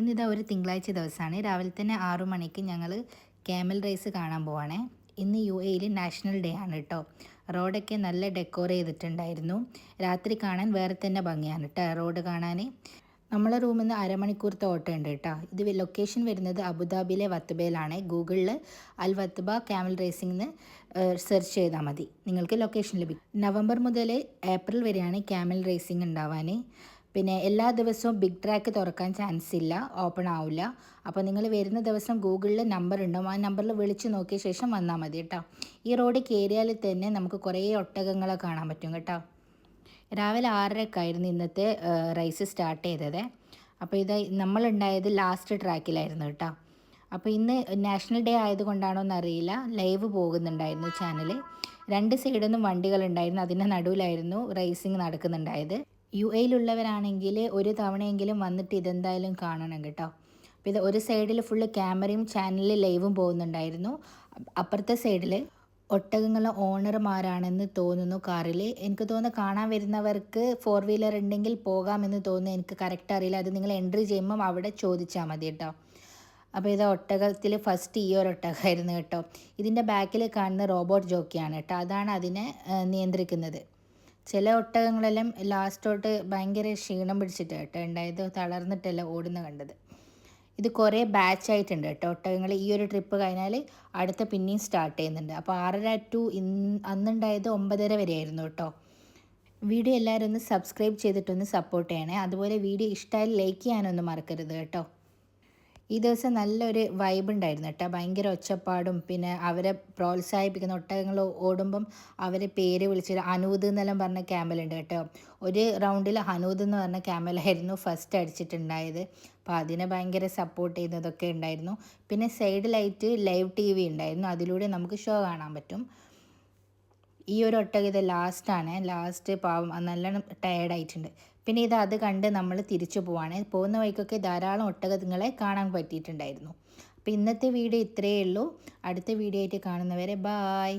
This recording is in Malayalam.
ഇന്നിതാ ഒരു തിങ്കളാഴ്ച ദിവസമാണ്. രാവിലെ തന്നെ ആറു മണിക്ക് ഞങ്ങൾ ക്യാമൽ റേസ് കാണാൻ പോവാണേ. ഇന്ന് യു എയിൽ നാഷണൽ ഡേ ആണ് കേട്ടോ റോഡൊക്കെ നല്ല ഡെക്കോർ ചെയ്തിട്ടുണ്ടായിരുന്നു. രാത്രി കാണാൻ വേറെ തന്നെ ഭംഗിയാണ് കേട്ടോ റോഡ് കാണാൻ നമ്മളെ റൂമിൽ നിന്ന് അരമണിക്കൂറത്തെ ഓട്ടോ ഉണ്ട് കേട്ടോ ഇത് ലൊക്കേഷൻ വരുന്നത് അബുദാബിയിലെ വത്തുബയിലാണ് ഗൂഗിളിൽ അൽ വത്തുബ ക്യാമൽ റേസിംഗ് എന്ന് സെർച്ച് ചെയ്താൽ മതി. നിങ്ങൾക്ക് ലൊക്കേഷൻ ലഭിക്കും. നവംബർ മുതൽ ഏപ്രിൽ വരെയാണ് ക്യാമൽ റേസിംഗ് ഉണ്ടാവാൻ പിന്നെ എല്ലാ ദിവസവും ബിഗ് ട്രാക്ക് തുറക്കാൻ ചാൻസ് ഇല്ല ഓപ്പൺ ആവില്ല അപ്പോൾ നിങ്ങൾ വരുന്ന ദിവസം ഗൂഗിളിൽ നമ്പർ ഉണ്ടാവും ആ നമ്പറിൽ വിളിച്ച് നോക്കിയ ശേഷം വന്നാൽ മതി കേട്ടോ. ഈ റോഡ് കയറിയാൽ തന്നെ നമുക്ക് കുറേ ഒട്ടകങ്ങളെ കാണാൻ പറ്റും കേട്ടോ. രാവിലെ ആറരക്കായിരുന്നു ഇന്നത്തെ റൈസ് സ്റ്റാർട്ട് ചെയ്തത്. അപ്പോൾ ഇത് നമ്മളുണ്ടായത് ലാസ്റ്റ് ട്രാക്കിലായിരുന്നു കേട്ടോ. അപ്പോൾ ഇന്ന് നാഷണൽ ഡേ ആയതുകൊണ്ടാണോ എന്നറിയില്ല. ലൈവ് പോകുന്നുണ്ടായിരുന്നു ചാനൽ രണ്ട് സൈഡിൽ നിന്നും വണ്ടികളുണ്ടായിരുന്നു അതിന്റെ നടുവിലായിരുന്നു റേസിംഗ് നടക്കുന്നുണ്ടായത്. യു എയിലുള്ളവരാണെങ്കിൽ ഒരു തവണയെങ്കിലും വന്നിട്ട് ഇതെന്തായാലും കാണണം കേട്ടോ. അപ്പോൾ ഇത് ഒരു സൈഡിൽ ഫുള്ള് ക്യാമറയും ചാനലിൽ ലൈവും പോകുന്നുണ്ടായിരുന്നു. അപ്പുറത്തെ സൈഡിൽ ഒട്ടകങ്ങളെ ഓണർമാരാണെന്ന് തോന്നുന്നു കാറിൽ എനിക്ക് തോന്നുന്നു കാണാൻ വരുന്നവർക്ക് ഫോർ വീലർ ഉണ്ടെങ്കിൽ പോകാമെന്ന് തോന്നുന്നു. എനിക്ക് കറക്റ്റ് അറിയില്ല. അത് നിങ്ങൾ എൻട്രി ചെയ്യുമ്പം അവിടെ ചോദിച്ചാൽ മതി കേട്ടോ. അപ്പോൾ ഇത് ഒട്ടകത്തിൽ ഫസ്റ്റ് ഈ ഒരു ഒട്ടകമായിരുന്നു കേട്ടോ. ഇതിന്റെ ബാക്കിൽ കാണുന്ന റോബോട്ട് ജോക്കിയാണ് കേട്ടോ. അതാണ് അതിനെ നിയന്ത്രിക്കുന്നത്. ചില ഒട്ടകങ്ങളെല്ലാം ലാസ്റ്റോട്ട് ഭയങ്കര ക്ഷീണം പിടിച്ചിട്ട് കേട്ടോ ഉണ്ടായത്. തളർന്നിട്ടല്ല ഓടുന്ന കണ്ടത്. ഇത് കുറേ ബാച്ച് ആയിട്ടുണ്ട് കേട്ടോ. ഒട്ടകങ്ങൾ ഈ ഒരു ട്രിപ്പ് കഴിഞ്ഞാൽ അടുത്ത പിന്നെയും സ്റ്റാർട്ട് ചെയ്യുന്നുണ്ട്. അപ്പോൾ ആറര ടു ഇന്ന് അന്നുണ്ടായത് ഒമ്പതര വരെയായിരുന്നു കേട്ടോ. വീഡിയോ എല്ലാവരും ഒന്ന് സബ്സ്ക്രൈബ് ചെയ്തിട്ടൊന്ന് സപ്പോർട്ട് ചെയ്യണേ. അതുപോലെ വീഡിയോ ഇഷ്ടമായി ലൈക്ക് ചെയ്യാനൊന്നും മറക്കരുത് കേട്ടോ. ഈ ദിവസം നല്ലൊരു വൈബ് ഉണ്ടായിരുന്നു കേട്ടോ. ഭയങ്കര ഒച്ചപ്പാടും പിന്നെ അവരെ പ്രോത്സാഹിപ്പിക്കുന്ന ഒട്ടകങ്ങൾ ഓടുമ്പം അവരെ പേര് വിളിച്ച് അനൂദ് എന്നെല്ലാം പറഞ്ഞ ക്യാമലുണ്ട് കേട്ടോ. ഒരു റൗണ്ടിൽ ഹനൂദ് എന്ന് പറഞ്ഞ ക്യാമലായിരുന്നു ഫസ്റ്റ് അടിച്ചിട്ടുണ്ടായത്. അപ്പോൾ അതിനെ ഭയങ്കര സപ്പോർട്ട് ചെയ്യുന്നതൊക്കെ ഉണ്ടായിരുന്നു. പിന്നെ side light live T V ഉണ്ടായിരുന്നു. അതിലൂടെ നമുക്ക് ഷോ കാണാൻ പറ്റും. ഈ ഒരു ഒട്ടക ഇത് ലാസ്റ്റാണ് ലാസ്റ്റ് പാവം നല്ലോണം ടയേർഡായിട്ടുണ്ട് പിന്നെ ഇത് അത് കണ്ട് നമ്മൾ തിരിച്ചു പോവാണ്. പോകുന്ന വഴിക്കൊക്കെ ധാരാളം ഒട്ടകങ്ങളെ കാണാൻ പറ്റിയിട്ടുണ്ടായിരുന്നു. അപ്പോൾ ഇന്നത്തെ വീഡിയോ ഇത്രയേ ഉള്ളൂ. അടുത്ത വീഡിയോ ആയിട്ട് കാണുന്നവരെ ബായ്